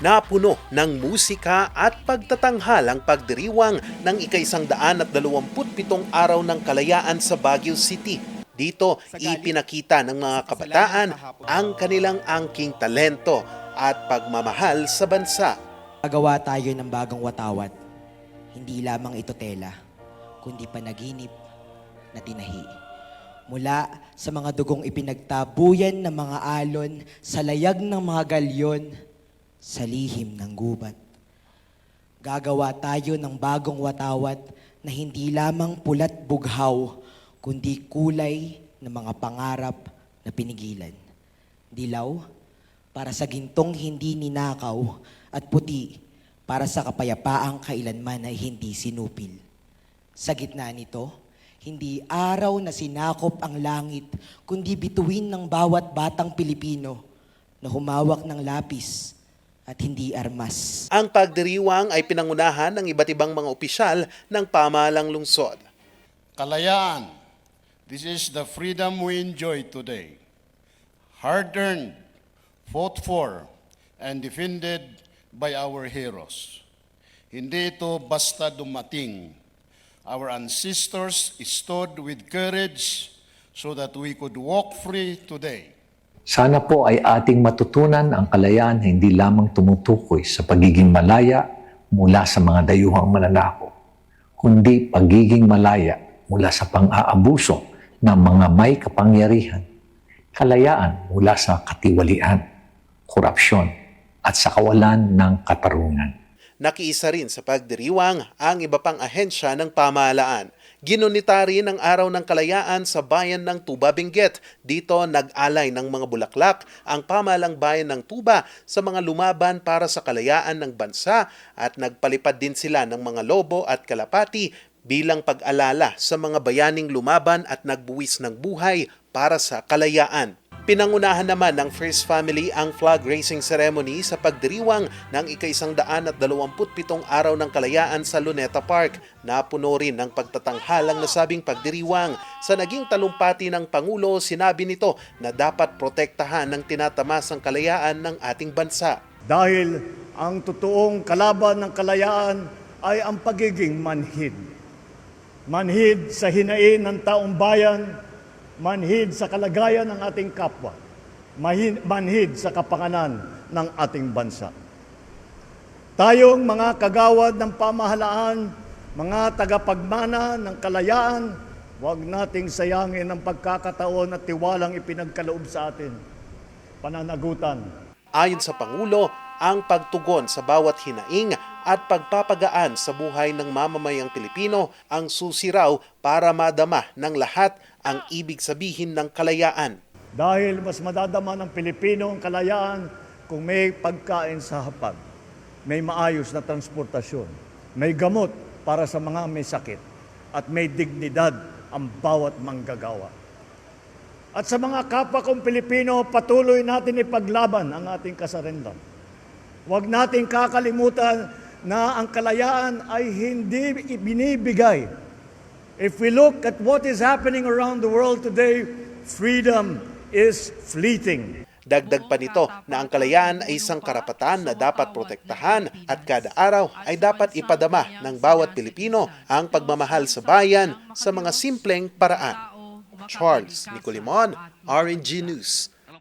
Napuno ng musika at pagtatanghal ang pagdiriwang ng ikaisang daan at dalawamput pitong araw ng kalayaan sa Baguio City. Dito, ipinakita ng mga kabataan ang kanilang angking talento at pagmamahal sa bansa. Gagawa tayo ng bagong watawat. Hindi lamang ito tela, kundi panaginip na tinahi. Mula sa mga dugong ipinagtabuyan ng mga alon, sa layag ng mga galyon, sa lihim ng gubat. Gagawa tayo ng bagong watawat na hindi lamang pulat bughaw, kundi kulay ng mga pangarap na pinigilan. Dilaw, para sa gintong hindi ninakaw, at puti, para sa kapayapaang kailanman ay hindi sinupil. Sa gitna nito, hindi araw na sinakop ang langit, kundi bituin ng bawat batang Pilipino na humawak ng lapis at hindi armas. Ang pagdiriwang ay pinangunahan ng iba't ibang mga opisyal ng pamahalang lungsod. Kalayaan. This is the freedom we enjoy today. Hard earned, fought for, and defended by our heroes. Hindi ito basta dumating. Our ancestors stood with courage so that we could walk free today. Sana po ay ating matutunan ang kalayaan hindi lamang tumutukoy sa pagiging malaya mula sa mga dayuhang mananako, kundi pagiging malaya mula sa pang-aabuso ng mga may kapangyarihan, kalayaan mula sa katiwalian, korupsyon, at sa kawalan ng katarungan. Nakiisa rin sa pagdiriwang ang iba pang ahensya ng pamahalaan. Ginunita rin Araw ng Kalayaan sa bayan ng Tuba Benguet. Dito nag-alay ng mga bulaklak ang pamahalang bayan ng Tuba sa mga lumaban para sa kalayaan ng bansa at nagpalipad din sila ng mga lobo at kalapati bilang pag-alala sa mga bayaning lumaban at nagbuwis ng buhay para sa kalayaan. Pinangunahan naman ng First Family ang flag raising ceremony sa pagdiriwang ng ikaisang daan at dalawamput araw ng kalayaan sa Luneta Park. Napuno rin ng pagtatanghal ang nasabing pagdiriwang. Sa naging talumpati ng Pangulo, sinabi nito na dapat protektahan ng tinatamasang kalayaan ng ating bansa. Dahil ang totoong kalaban ng kalayaan ay ang pagiging manhid. Manhid sa hinain ng taong bayan, manhid sa kalagayan ng ating kapwa, manhid sa kapanganan ng ating bansa. Tayong mga kagawad ng pamahalaan, mga tagapagmana ng kalayaan, huwag nating sayangin ang pagkakataon at tiwalang ipinagkaloob sa atin. Pananagutan, Ayon sa Pangulo, ang pagtugon sa bawat hinaing at pagpapagaan sa buhay ng mamamayang Pilipino ang susi raw para madama ng lahat ang ibig sabihin ng kalayaan. Dahil mas madadama ng Pilipino ang kalayaan kung may pagkain sa hapag, may maayos na transportasyon, may gamot para sa mga may sakit, at may dignidad ang bawat manggagawa. At sa mga kapwa kong Pilipino, patuloy natin ipaglaban ang ating kasarinlan. Huwag nating kakalimutan na ang kalayaan ay hindi binibigay If we look at what is happening around the world today, freedom is fleeting. Dagdag pa nito na ang kalayaan ay isang karapatan na dapat protektahan at kada araw ay dapat ipadama ng bawat Pilipino ang pagmamahal sa bayan sa mga simpleng paraan. Charles Nicolimon, RNG News.